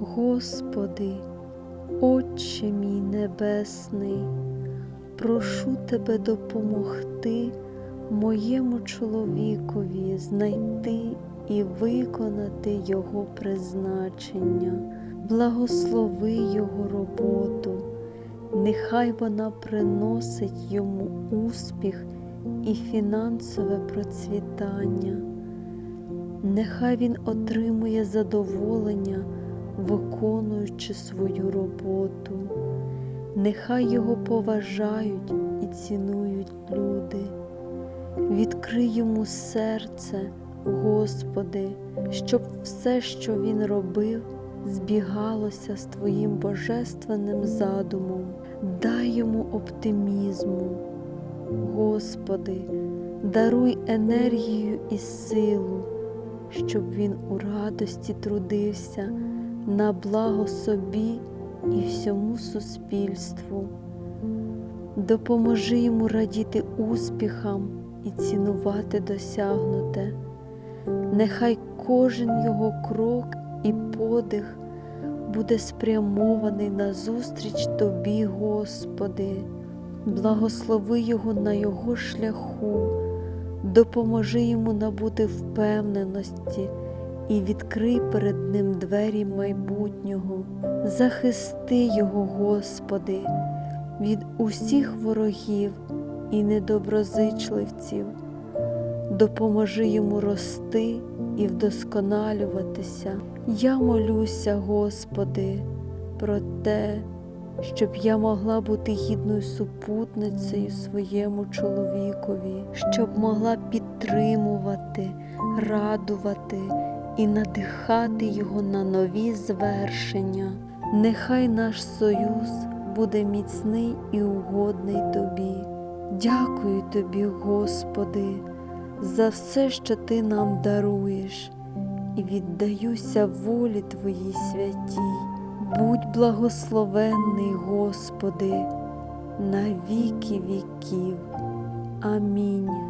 Господи, Отче мій Небесний, прошу Тебе допомогти моєму чоловікові знайти і виконати Його призначення, благослови Його роботу, нехай вона приносить йому успіх і фінансове процвітання. Нехай він отримує задоволення, виконуючи свою роботу. Нехай його поважають і цінують люди. Відкрий йому серце, Господи, щоб все, що він робив, збігалося з Твоїм божественним задумом. Дай йому оптимізму. Господи, даруй енергію і силу, щоб він у радості трудився на благо собі і всьому суспільству. Допоможи йому радіти успіхам і цінувати досягнуте. Нехай кожен його крок і подих буде спрямований на зустріч Тобі, Господи. Благослови його на його шляху, допоможи йому набути впевненості і відкрий перед ним двері майбутнього. Захисти його, Господи, від усіх ворогів і недоброзичливців. Допоможи йому рости і вдосконалюватися. Я молюся, Господи, про те, щоб я могла бути гідною супутницею своєму чоловікові, щоб могла підтримувати, радувати і надихати його на нові звершення. Нехай наш союз буде міцний і угодний Тобі. Дякую Тобі, Господи, за все, що Ти нам даруєш, і віддаюся волі Твоїй святій. Будь благословенний, Господи, на віки віків. Амінь.